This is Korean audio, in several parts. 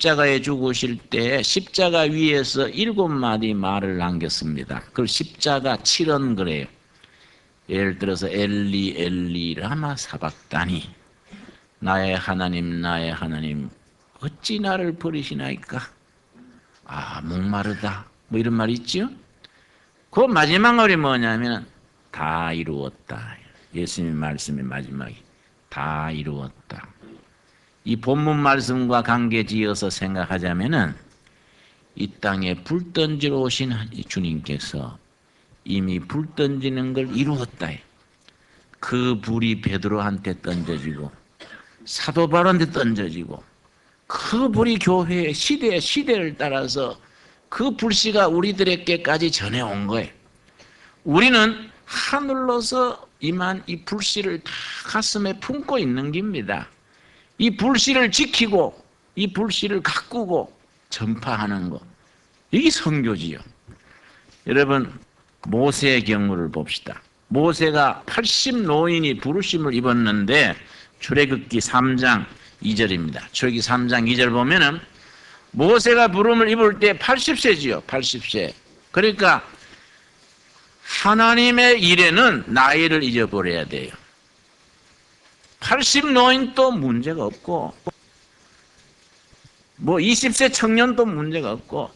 십자가에 죽으실 때 십자가 위에서 일곱 마디 말을 남겼습니다. 그걸 십자가 칠언 그래요. 예를 들어서 엘리 엘리 라마 사박다니. 나의 하나님 나의 하나님 어찌 나를 버리시나이까? 아 목마르다. 뭐 이런 말 있죠? 그 마지막 말이 뭐냐면 다 이루었다. 예수님 말씀의 마지막이 다 이루었다 이 본문 말씀과 관계지어서 생각하자면은 이 땅에 불 던지러 오신 이 주님께서 이미 불 던지는 걸 이루었다. 그 불이 베드로한테 던져지고 사도 바울한테 던져지고 그 불이 교회의 시대 시대를 따라서 그 불씨가 우리들에게까지 전해 온 거예요. 우리는 하늘로서 임한 이 불씨를 다 가슴에 품고 있는 겁니다. 이 불씨를 지키고 이 불씨를 가꾸고 전파하는 것. 이게 선교지요. 여러분 모세의 경우를 봅시다. 모세가 80 노인이 부르심을 입었는데 출애굽기 3장 2절입니다. 출애굽기 3장 2절 보면은 모세가 부름을 입을 때 80세지요. 80세. 그러니까 하나님의 일에는 나이를 잊어버려야 돼요. 80 노인도 문제가 없고 뭐 20세 청년도 문제가 없고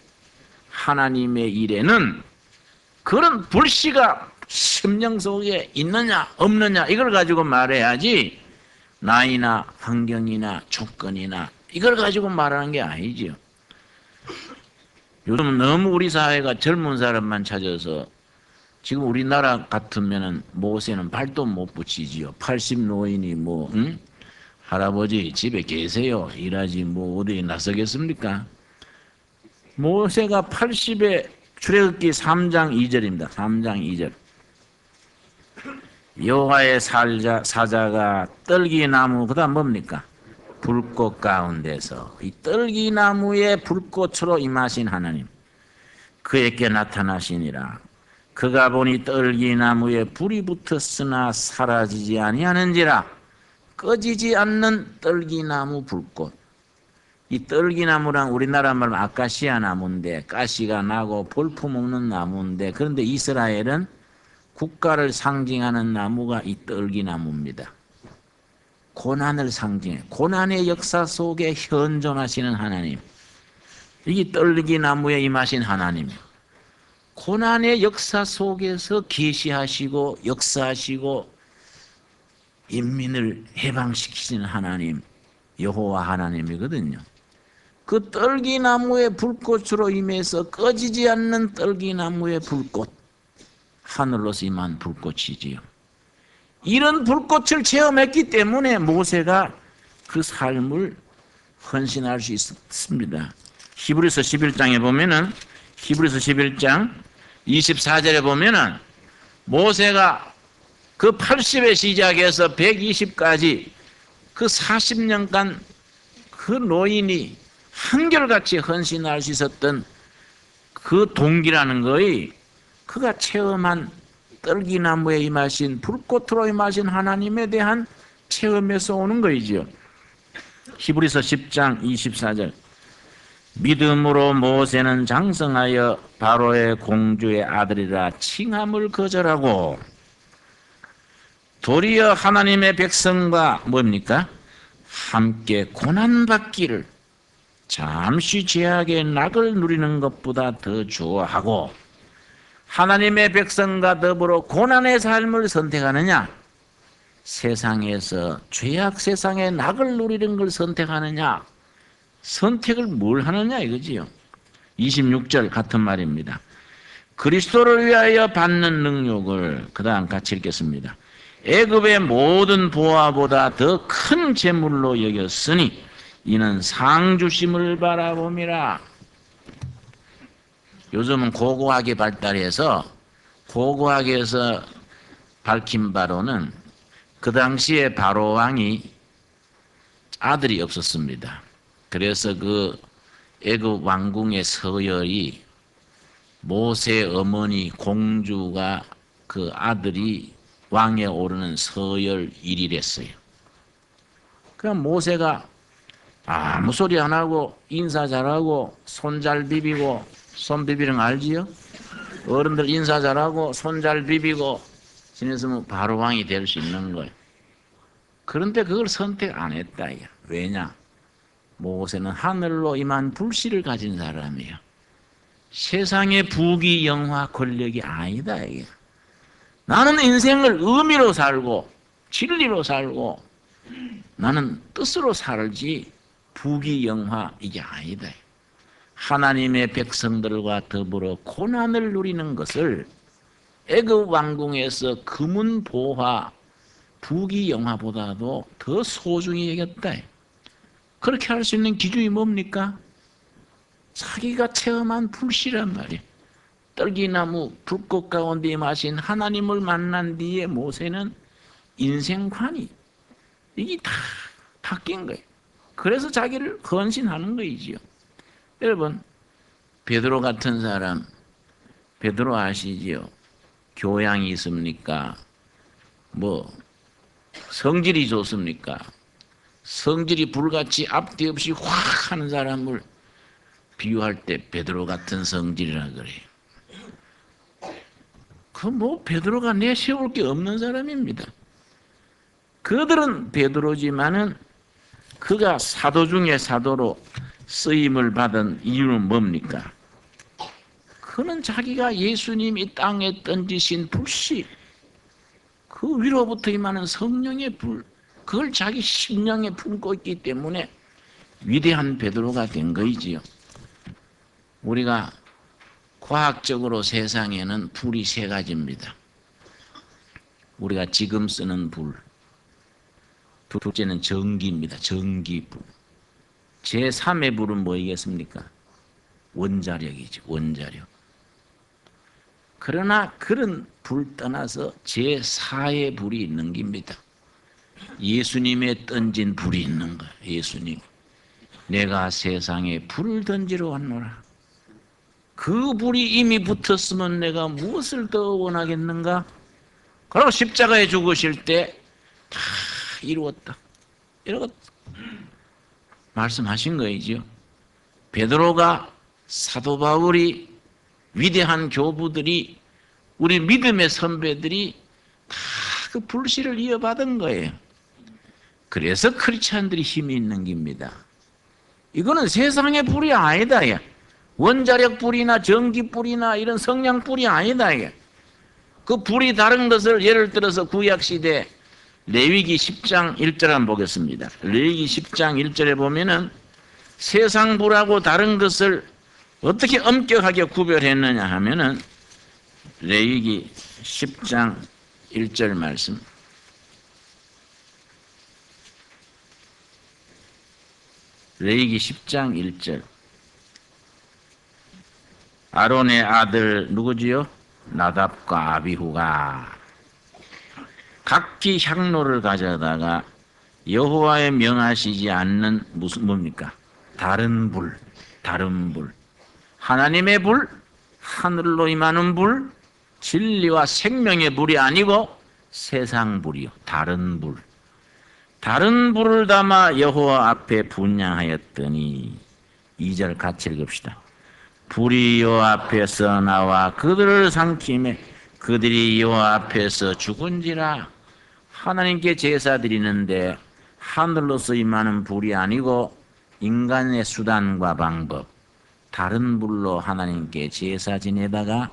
하나님의 일에는 그런 불씨가 심령 속에 있느냐 없느냐 이걸 가지고 말해야지 나이나 환경이나 조건이나 이걸 가지고 말하는 게 아니지요. 요즘 너무 우리 사회가 젊은 사람만 찾아서 지금 우리나라 같으면은 모세는 발도 못 붙이지요. 80 노인이 뭐 응? 할아버지 집에 계세요. 일하지 뭐 어디에 나서겠습니까? 모세가 80에 출애굽기 3장 2절입니다. 3장 2절. 여호와의 살자, 사자가 떨기나무 그다음 뭡니까? 불꽃 가운데서 이 떨기나무의 불꽃으로 임하신 하나님 그에게 나타나시니라 그가 보니 떨기나무에 불이 붙었으나 사라지지 아니하는지라 꺼지지 않는 떨기나무 불꽃. 이 떨기나무랑 우리나라 말로 아카시아 나무인데 가시가 나고 볼품 없는 나무인데 그런데 이스라엘은 국가를 상징하는 나무가 이 떨기나무입니다. 고난을 상징해. 고난의 역사 속에 현존하시는 하나님. 이 떨기나무에 임하신 하나님 고난의 역사 속에서 계시하시고 역사하시고 인민을 해방시키시는 하나님 여호와 하나님이거든요. 그 떨기나무의 불꽃으로 임해서 꺼지지 않는 떨기나무의 불꽃 하늘로서 임한 불꽃이지요. 이런 불꽃을 체험했기 때문에 모세가 그 삶을 헌신할 수 있었습니다. 히브리서 11장에 보면은 히브리서 11장 24절에 보면은 모세가 그 80의 시작에서 120까지 그 40년간 그 노인이 한결같이 헌신할 수 있었던 그 동기라는 거의 그가 체험한 떨기나무에 임하신 불꽃으로 임하신 하나님에 대한 체험에서 오는 거이지요. 히브리서 10장 24절 믿음으로 모세는 장성하여 바로의 공주의 아들이라 칭함을 거절하고 도리어 하나님의 백성과 뭡니까? 함께 고난받기를 잠시 죄악의 낙을 누리는 것보다 더 좋아하고 하나님의 백성과 더불어 고난의 삶을 선택하느냐? 세상에서 죄악 세상의 낙을 누리는 걸 선택하느냐? 선택을 뭘 하느냐 이거지요. 26절 같은 말입니다. 그리스도를 위하여 받는 능력을 그다음 같이 읽겠습니다. 애굽의 모든 보화보다 더 큰 재물로 여겼으니 이는 상주심을 바라봄이라. 요즘은 고고하게 발달해서 고고하게 해서 밝힌 바로는 그 당시에 바로 왕이 아들이 없었습니다. 그래서 그 애굽 왕궁의 서열이 모세 어머니 공주가 그 아들이 왕에 오르는 서열 1위랬어요. 그럼 모세가 아무 소리 안 하고 인사 잘하고 손 잘 비비고 손 비비는 거 알지요? 어른들 인사 잘하고 손 잘 비비고 지냈으면 바로 왕이 될 수 있는 거예요. 그런데 그걸 선택 안 했다. 왜냐? 모세는 하늘로 임한 불씨를 가진 사람이에요. 세상의 부귀 영화 권력이 아니다. 이게. 나는 인생을 의미로 살고 진리로 살고 나는 뜻으로 살지 부귀 영화 이게 아니다. 하나님의 백성들과 더불어 고난을 누리는 것을 애굽 왕궁에서 금은 보화 부귀 영화보다도 더 소중히 여겼다. 그렇게 할 수 있는 기준이 뭡니까? 자기가 체험한 불씨란 말이야. 떨기나무 불꽃 가운데 마신 하나님을 만난 뒤에 모세는 인생관이 이게 다 바뀐 거예요. 그래서 자기를 헌신하는 거이지요. 여러분 베드로 같은 사람 베드로 아시지요? 교양이 있습니까? 뭐 성질이 좋습니까? 성질이 불같이 앞뒤 없이 확 하는 사람을 비유할 때 베드로 같은 성질이라 그래요. 그뭐 베드로가 내세울 게 없는 사람입니다. 그들은 베드로지만은 그가 사도 중에 사도로 쓰임을 받은 이유는 뭡니까? 그는 자기가 예수님 이 땅에 던지신 불씨 그 위로부터 임하는 성령의 불 그걸 자기 심령에 품고 있기 때문에 위대한 베드로가 된 거이지요. 우리가 과학적으로 세상에는 불이 세 가지입니다. 우리가 지금 쓰는 불. 둘째는 전기입니다. 전기불. 제3의 불은 뭐이겠습니까? 원자력이죠. 원자력. 그러나 그런 불 떠나서 제4의 불이 있는 겁니다. 예수님의 던진 불이 있는 거예요. 예수님. 내가 세상에 불을 던지러 왔노라. 그 불이 이미 붙었으면 내가 무엇을 더 원하겠는가? 그리고 십자가에 죽으실 때 다 이루었다. 이러고 말씀하신 거이죠. 베드로가 사도 바울이 위대한 교부들이 우리 믿음의 선배들이 다 그 불씨를 이어받은 거예요. 그래서 크리스찬들이 힘이 있는 겁니다. 이거는 세상의 불이 아니다. 야. 원자력 불이나 전기 불이나 이런 성냥 불이 아니다. 이게. 그 불이 다른 것을 예를 들어서 구약 시대 레위기 10장 1절 한번 보겠습니다. 레위기 10장 1절에 보면은 세상 불하고 다른 것을 어떻게 엄격하게 구별했느냐 하면은 레위기 10장 1절 말씀 레위기 10장 1절 아론의 아들 누구지요? 나답과 아비후가 각기 향로를 가져다가 여호와의 명하시지 않는 무슨 뭡니까? 다른 불, 다른 불. 하나님의 불, 하늘로 임하는 불, 진리와 생명의 불이 아니고 세상 불이요. 다른 불. 다른 불을 담아 여호와 앞에 분양하였더니 2절 같이 읽읍시다. 불이 여호와 앞에서 나와 그들을 삼킴에 그들이 여호와 앞에서 죽은지라 하나님께 제사 드리는데 하늘로서 임하는 불이 아니고 인간의 수단과 방법 다른 불로 하나님께 제사 지내다가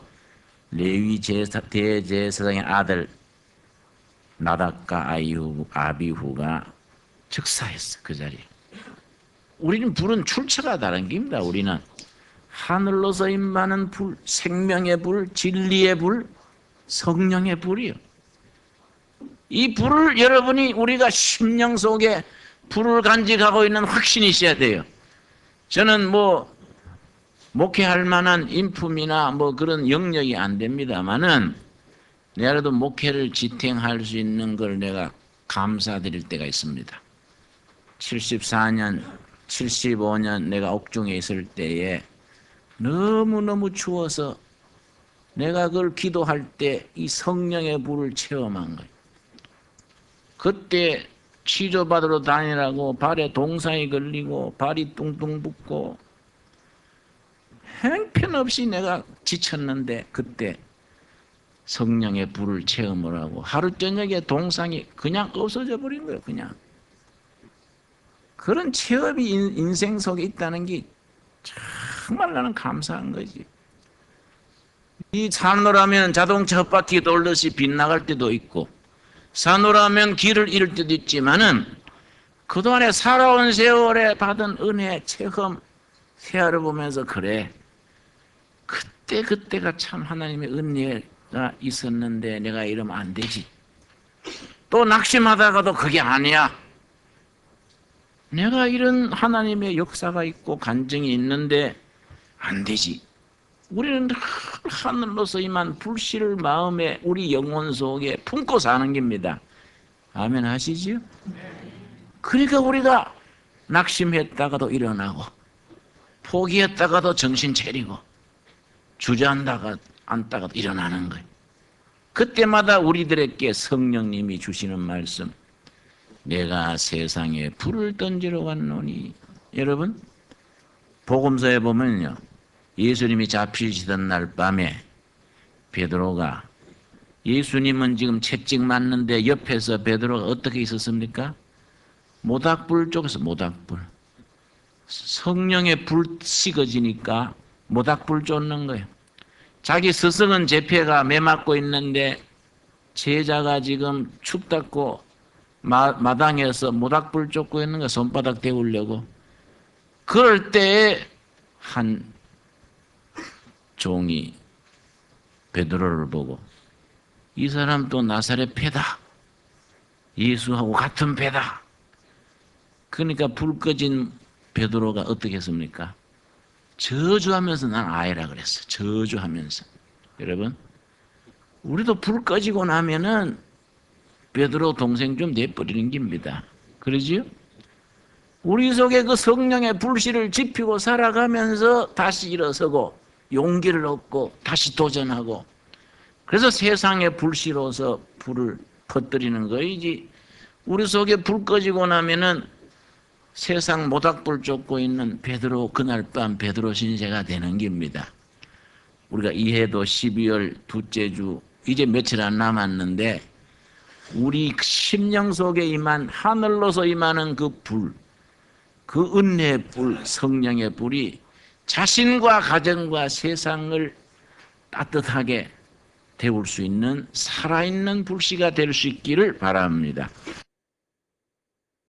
레위 제사 대제사장의 아들 나답과 아이후 아비후가 즉사했어 그 자리에. 우리는 불은 출처가 다른 겁니다. 우리는 하늘로서 임하는 불, 생명의 불, 진리의 불, 성령의 불이요. 이 불을 여러분이 우리가 심령 속에 불을 간직하고 있는 확신이 있어야 돼요. 저는 뭐 목회할 만한 인품이나 뭐 그런 영역이 안 됩니다만은 내가도 목회를 지탱할 수 있는 걸 내가 감사드릴 때가 있습니다. 74년, 75년 내가 옥중에 있을 때에 너무너무 추워서 내가 그걸 기도할 때 이 성령의 불을 체험한 거예요. 그때 치료받으러 다니라고 발에 동상이 걸리고 발이 뚱뚱 붓고 형편없이 내가 지쳤는데 그때 성령의 불을 체험을 하고 하루 저녁에 동상이 그냥 없어져 버린 거예요. 그냥 그런 체험이 인- 인생 속에 있다는 게 정말 나는 감사한 거지. 이 산호라면 자동차 헛바퀴 돌듯이 빗나갈 때도 있고 산호라면 길을 잃을 때도 있지만은 그동안에 살아온 세월에 받은 은혜 체험 세월을 보면서 그래 그때 그때가 참 하나님의 은혜 가 있었는데 내가 이러면 안 되지 또 낙심하다가도 그게 아니야 내가 이런 하나님의 역사가 있고 간증이 있는데 안 되지 우리는 늘 하늘로서 임한 불씨를 마음에 우리 영혼 속에 품고 사는 겁니다. 아멘 하시지요? 그러니까 우리가 낙심했다가도 일어나고 포기했다가도 정신 차리고 주저앉다가 앉다가도 일어나는 거예요. 그때마다 우리들에게 성령님이 주시는 말씀 내가 세상에 불을 던지러 왔노니 여러분 복음서에 보면요 예수님이 잡히시던 날 밤에 베드로가 예수님은 지금 채찍 맞는데 옆에서 베드로가 어떻게 있었습니까? 모닥불 쪽에서 모닥불 성령의 불 식어지니까 모닥불 쫓는 거예요. 자기 스승은 제패가 매맞고 있는데 제자가 지금 춥다고 마, 마당에서 모닥불 쫓고 있는 거 손바닥 데우려고 그럴 때에 한 종이 베드로를 보고 이 사람 또 나사렛 패다. 예수하고 같은 패다. 그러니까 불 꺼진 베드로가 어떻게 했습니까? 저주하면서 난 아이라 그랬어. 저주하면서. 여러분, 우리도 불 꺼지고 나면은 베드로 동생 좀 내버리는 겁니다. 그러지요? 우리 속에 그 성령의 불씨를 지피고 살아가면서 다시 일어서고 용기를 얻고 다시 도전하고 그래서 세상의 불씨로서 불을 퍼뜨리는 거이지 우리 속에 불 꺼지고 나면은 세상 모닥불 쫓고 있는 베드로 그날 밤 베드로 신세가 되는 겁니다. 우리가 이해도 12월 둘째 주 이제 며칠 안 남았는데 우리 심령 속에 임한 하늘로서 임하는 그 불, 그 은혜의 불, 성령의 불이 자신과 가정과 세상을 따뜻하게 데울 수 있는 살아있는 불씨가 될 수 있기를 바랍니다.